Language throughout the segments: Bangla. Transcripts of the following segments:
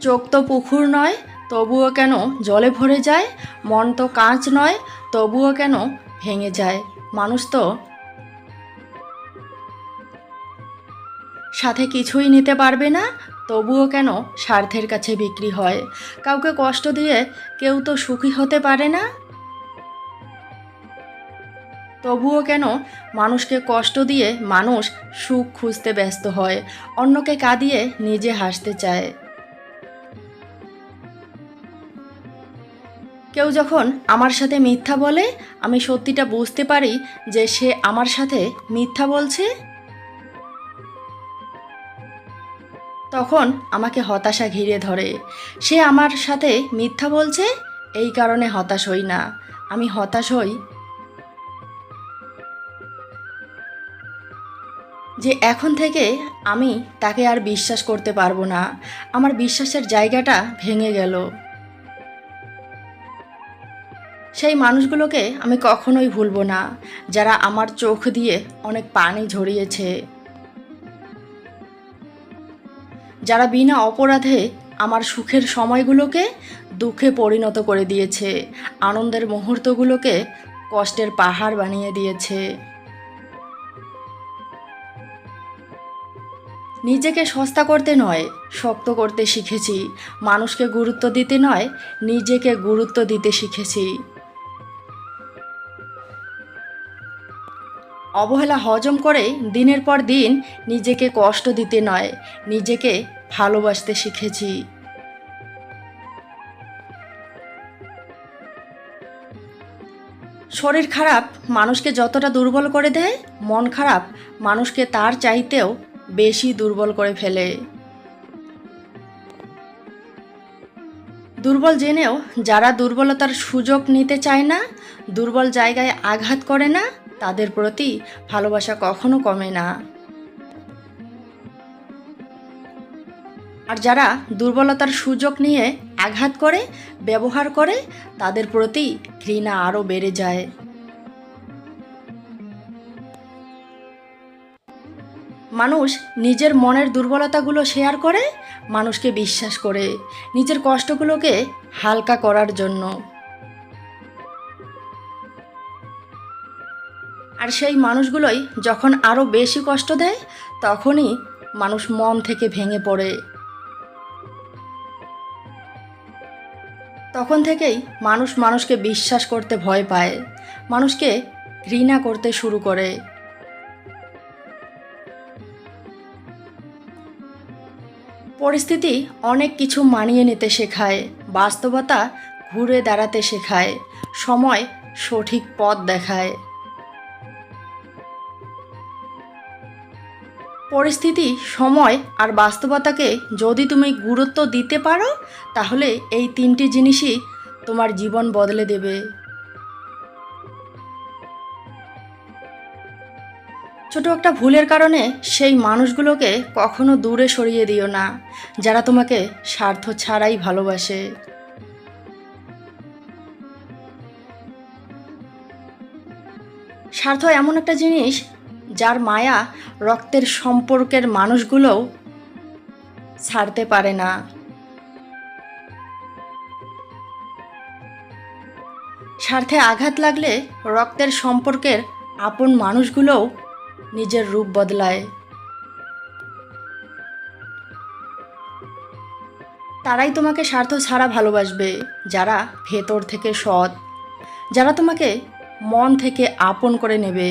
চোখ তো পুকুর নয়, তবুও কেন জলে ভরে যায়? মন তো কাঁচ নয়, তবুও কেন ভেঙে যায়? মানুষ তো সাথে কিছুই নিতে পারবে না, তবুও কেন স্বার্থের কাছে বিক্রি হয়? কাউকে কষ্ট দিয়ে কেউ তো সুখী হতে পারে না? তবুও কেন মানুষকে কষ্ট দিয়ে মানুষ সুখ খুঁজতে ব্যস্ত হয়? অন্যকে কাঁদিয়ে নিজে হাসতে চায়। কেউ যখন আমার সাথে মিথ্যা বলে, আমি সত্যিটা বুঝতে পারি যে সে আমার সাথে মিথ্যা বলছে। তখন আমাকে হতাশা ঘিরে ধরে। সে আমার সাথে মিথ্যা বলছে, এই কারণে হতাশ হই না। আমি হতাশ হই যে এখন থেকে আমি তাকে আর বিশ্বাস করতে পারব না। আমার বিশ্বাসের জায়গাটা ভেঙে গেল। সেই মানুষগুলোকে আমি কখনোই ভুলবো না, যারা আমার চোখ দিয়ে অনেক পানি ঝরিয়েছে। যারা বিনা অপরাধে আমার সুখের সময়গুলোকে দুঃখে পরিণত করে দিয়েছে, আনন্দের মুহূর্তগুলোকে কষ্টের পাহাড় বানিয়ে দিয়েছে। নিজেকে সস্তা করতে নয়, শক্ত করতে শিখেছি, মানুষকে গুরুত্ব দিতে নয়, নিজেকে গুরুত্ব দিতে শিখেছি। অবহেলা হজম করে দিনের পর দিন নিজেকে কষ্ট দিতে নয়, নিজেকে ভালোবাসতে শিখেছি। শরীর খারাপ মানুষকে যতটা দুর্বল করে দেয়, মন খারাপ মানুষকে তার চাইতেও বেশি দুর্বল করে ফেলে। দুর্বল জেনেও যারা দুর্বলতার সুযোগ নিতে চায় না, দুর্বল জায়গায় আঘাত করে না তাদের প্রতি ভালোবাসা কখনো কমে না। আর যারা দুর্বলতার সুযোগ নিয়ে আঘাত করে, ব্যবহার করে, তাদের প্রতি ঘৃণা আরও বেড়ে যায়। মানুষ নিজের মনের দুর্বলতাগুলো শেয়ার করে, মানুষকে বিশ্বাস করে, নিজের কষ্টগুলোকে হালকা করার জন্য। আর সেই মানুষগুলোই যখন আরও বেশি কষ্ট দেয়, তখনই মানুষ মন থেকে ভেঙে পড়ে। তখন থেকেই মানুষ মানুষকে বিশ্বাস করতে ভয় পায়, মানুষকে ঘৃণা করতে শুরু করে। পরিস্থিতি অনেক কিছু মানিয়ে নিতে শেখায়, বাস্তবতা ঘুরে দাঁড়াতে শেখায়, সময় সঠিক পথ দেখায়। পরিস্থিতি, সময় আর বাস্তবতাকে যদি তুমি গুরুত্ব দিতে পারো, তাহলে এই তিনটি জিনিসই তোমার জীবন বদলে দেবে। ছোট একটা ভুলের কারণে সেই মানুষগুলোকে কখনো দূরে সরিয়ে দিও না, যারা তোমাকে স্বার্থ ছাড়াই ভালোবাসে। স্বার্থ এমন একটা জিনিস যার মায়া রক্তের সম্পর্কের মানুষগুলোও ছাড়তে পারে না। স্বার্থে আঘাত লাগলে রক্তের সম্পর্কের আপন মানুষগুলোও নিজের রূপ বদলায়। তারাই তোমাকে স্বার্থ ছাড়া ভালোবাসবে, যারা ভেতর থেকে সৎ। যারা তোমাকে মন থেকে আপন করে নেবে।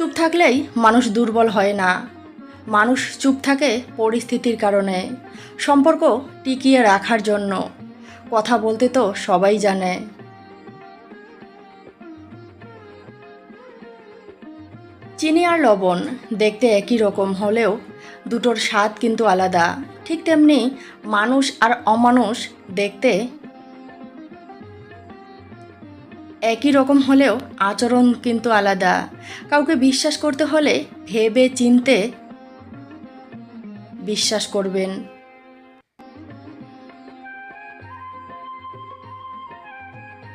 চুপ থাকলেই মানুষ দুর্বল হয় না। মানুষ চুপ থাকে পরিস্থিতির কারণে। সম্পর্ক টিকিয়ে রাখার জন্য। কথা বলতে তো সবাই জানে। চিনি আর লবণ দেখতে একই রকম হলেও দুটোর স্বাদ কিন্তু আলাদা। ঠিক তেমনি মানুষ আর অমানুষ দেখতে একই রকম হলেও আচরণ কিন্তু আলাদা। কাউকে বিশ্বাস করতে হলে ভেবে চিনতে বিশ্বাস করবেন।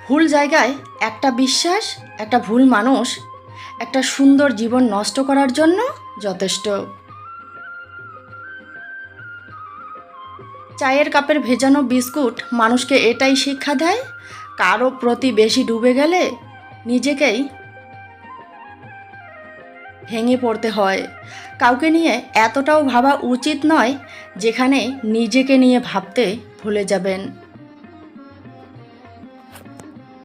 ভুল জায়গায় একটা বিশ্বাস, একটা ভুল মানুষ, একটা সুন্দর জীবন নষ্ট করার জন্য যথেষ্ট। চায়ের কাপের ভেজানো বিস্কুট মানুষকে এটাই শিক্ষা দেয় কারও প্রতি বেশি ডুবে গেলে নিজেকেই ভেঙে পড়তে হয়। কাউকে নিয়ে এতটাও ভাবা উচিত নয় যেখানে নিজেকে নিয়ে ভাবতে ভুলে যাবেন।